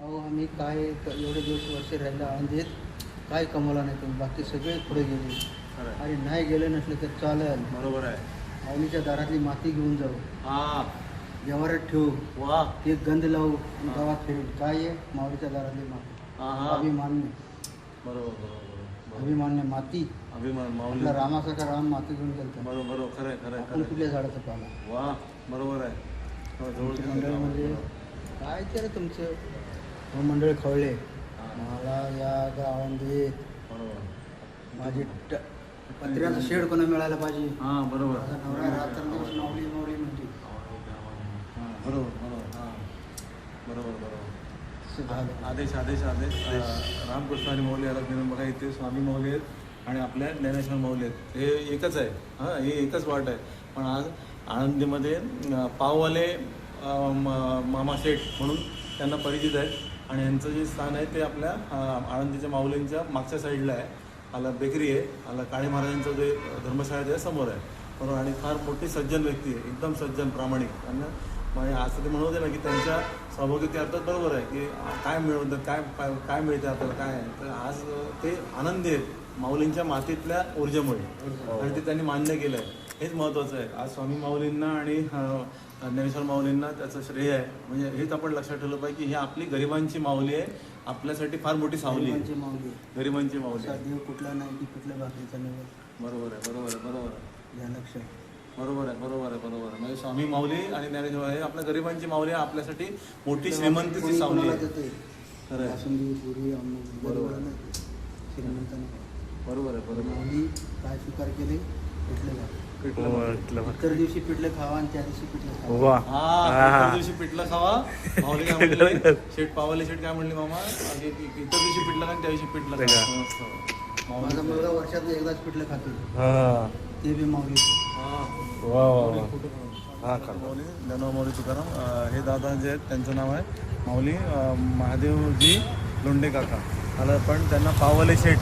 अहो आम्ही काय एवढे दिवस वर्ष राहिलं आळंदीत काय कमवला नाही तुम्ही? बाकी सगळे पुढे गेले. खरं आहे. आणि नाही गेले नसले तर चालेल. बरोबर आहे. माऊलीच्या दारातली माती घेऊन जाऊ. हा. व्यवहारात ठेवू. वा. ते गंध लावू आणि गावात फिरू. काय आहे? माऊलीच्या दारातली माती. हा हा. अभिमान्य. बरोबर बरोबर बरोबर. अभिमान्य माती. अभिमान माऊली आपला रामासारखा राम माती घेऊन गेलता. बरोबर बरोबर. खरं आहे खरं आहे आपण खरं. कुठल्या झाडाचं पाला वा बरोबर आहे. हो, जवळ मंडळ. म्हणजे काय ते रे तुमचं? हो मंडळ खवळे मला या गावांमध्ये बरोबर. माझी ट- पत्र्याचं शेड कोणा मिळायला पाहिजे? हा बरोबर. माझा नवरा रात्रंदिवस माऊली माऊली म्हणते. हा, बरोबर बरोबर. हा. बरोबर बरोबर. असं झालं. आदेश आदेश आदेश. अं, रामकृष्ण आणि मौली याला घेऊन बघा इथे स्वामी मौली आहेत आणि आपल्या ज्ञानेश्वर मौली आहेत. हे एकच आहे. हां हे एकच वाट आहे. पण आज आळंदीमध्ये अं, पाववाले अं, म- मामा शेठ म्हणून त्यांना परिचित आहेत. आणि यांचं जे स्थान आहे ते आपल्या आळंदीच्या माऊलींच्या मागच्या साईडला आहे. आला बेकरी आहे आला काळे महाराजांचं जे धर्मशाळा आहे समोर आहे. बरोबर आणि फार मोठी सज्जन व्यक्ती आहे एकदम सज्जन प्रामाणिक. त्यांना म्हणजे असं ते म्हणत होते ना की त्यांच्या स्वाभाविक अर्थात बरोबर आहे की काय मिळवतं काय काय काय मिळते आपल्याला काय आहे? तर आज ते आनंदी आहेत माऊलींच्या मातीतल्या ऊर्जेमुळे. आणि ते त्यांनी मान्य केलं आहे हेच महत्त्वाचं आहे. आज स्वामी माऊलींना आणि ज्ञानेश्वर माऊलींना त्याचं श्रेय आहे. म्हणजे हेच आपण लक्षात ठेवलं पाहिजे की ही आपली गरिबांची माऊली आहे. आपल्यासाठी फार मोठी सावली आहे. माऊली गरिबांची माऊली आहे. देव कुठला नाही की कुठल्या भाकरीचा निवड बरोबर आहे बरोबर आहे बरोबर आहे. या लक्षात. बरोबर आहे बरोबर आहे बरोबर आहे. म्हणजे स्वामी माऊली आणि ज्ञानेश्वर हे आपल्या गरिबांची माऊली आहे. आपल्यासाठी मोठी श्रीमंतीची कोणी सावली कोणाला आहे देते? खरं आहे. बासुंदी पुरी अन्न बरोबर. नाही. श्रीमंतांना. बरोबर आहे बरोबर माऊली काय स्वीकार केले? पिठले खा पिठलं इतर दिवशी पिठले खावा आणि त्या दिवशी पिठले खावा. वा. हा इतर दिवशी पिठलं खावा. माऊली काय म्हणले? शेठ पावाले शेठ काय म्हणले मामा? इतर दिवशी पिठलं खा आणि त्या दिवशी पिठलं ते खा. माझा मुलगा वर्षात एकदाच पिठले खाते हा. ते बी माऊली. हा. वा वा हा माऊली धनवा माऊली तुकाराम. हे दादा जे आहेत त्यांचं नाव आहे माऊली महादेवजी लोंढे काका आलं पण त्यांना पावले शेठ.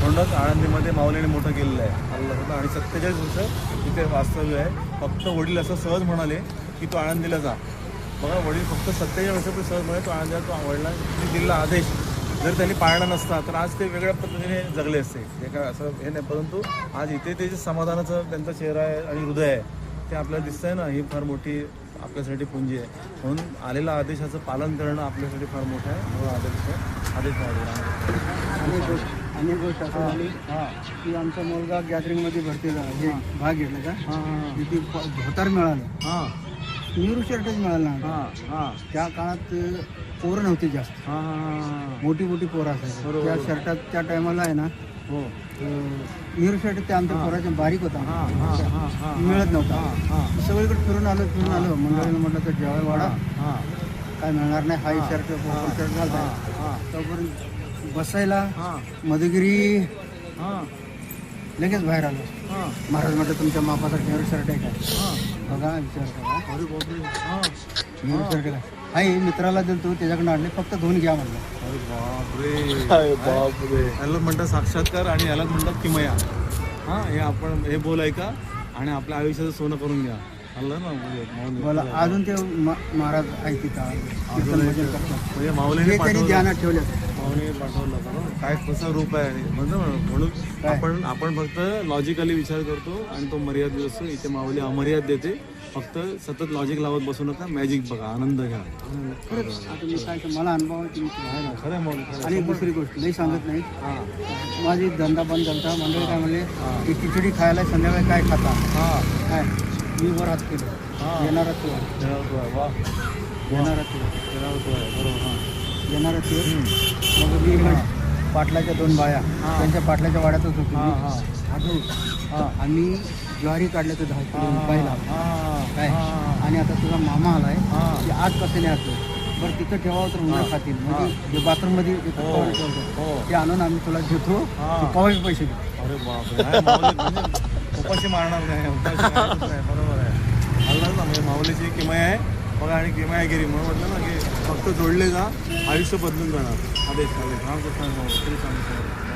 म्हणूनच आळंदीमध्ये माऊलीने मोठं केलेलं आहे. आलं आणि सत्तेचाळीस वर्ष तिथे वास्तव्य आहे. फक्त वडील असं सहज म्हणाले की तू आळंदीला जा. बघा वडील फक्त सत्तेचाळीस वर्षापूर्वी सहज म्हणाले तो आळंदीला तो वडिलांनी दिलेला आदेश. जर त्यांनी पाळला नसता तर आज ते वेगळ्या पद्धतीने जगले असते. हे काय असं हे नाही परंतु आज इथे ते जे समाधानाचं त्यांचा चेहरा आहे आणि हृदय आहे ते आपल्याला दिसतंय ना ही फार मोठी आपल्यासाठी पुंजी आहे. म्हणून आलेल्या आदेशाचं पालन करणं आपल्यासाठी फार मोठं आहे. म्हणून आदेश आदेश अनेक गोष्ट असं झाली की आमचा मुलगा गॅदरिंगमध्ये भरती झाला. हे भाग घेतला का? तिथे धोतर मिळालं. हां. न्यूरो शर्टच मिळालं हां हां. त्या काळात पोरं नव्हती जास्त. मोठी मोठी पोरं असायची. त्या शर्टात त्या टायमाला आहे ना हो. न्यूरो शर्ट ते आमच्या पोराच्या बारीक होता. मिळत नव्हता. सगळीकडे फिरून आलो फिरून आलो. मंडळीनं म्हटलं तर जेवायला वाडा काय मिळणार नाही. हाय हां. शर्ट. शर्ट घालताय. हां. तोपर्यंत बसायला हां. मधुगिरी हां. लगेच बाहेर आलो. हां. महाराज म्हटलं तुमच्या मापाचा न्यूरो शर्ट आहे का? हां. बघा विचार करा हां. न्यूरो शर्ट काय हाय मित्राला दिलतो त्याच्याकडनं आणले फक्त धुवून घ्या म्हणलं. अरे बापरे. बापरे. याला म्हणतात साक्षात्कार आणि याला म्हणतात किमया. हां हे आपण हे बोल ऐका आणि आपल्या आयुष्याचं सोनं करून घ्या. ना म्हणजे माऊली. बोला अजून ते म- महाराज ऐकते म्हणजे पाठवलं. ध्यानात ठेवले पाठवलं होतं. काय कसं रूप आहे म्हणून? आपण आपण फक्त लॉजिकली विचार करतो आणि तो मर्यादित असतो. इथे माऊली अमर्याद देते. फक्त सतत लॉजिक लावत बसू नका. मॅजिक बघा. आनंद घ्या. मला अनुभव. खरं आहे. आणि दुसरी गोष्ट लई सांगत नाही. हां. माझी धंदा बंद झाला मंडळी काय म्हणले की खिचडी खायला संध्याकाळी काय खाता? हां. काय? मी वर हात केलं. येणारा तू तो येणारा तो आहे बरोबर हां. येणारा तू. मग पाटलाच्या दोन बाया. त्यांच्या पाटलाच्या वाड्यातच होतो हां. हां. आजो. हां. आम्ही ज्वारी काढल्या तर दहा किलो पहिला काय? आणि आता तुझा मामा आलाय. की आज कसं नाही असं बरं तिथं ठेवावं तर उन्हा खातील. म्हणजे जे बाथरूममध्ये हो. हो. ते आणून आम्ही तुला देतो. हां. तू पवायचे पैसे दे. अरे बापरे. म्हणजे उपाशी मारणार नाही. बरोबर आहे. माऊलीची किमया आहे. बघा आणि किमयागिरी म्हणून म्हटलं ना की फक्त जोडले जा आयुष्य बदलून जाणार. आदेश आदेश. रामकृष्ण श्री स्वामी सांगू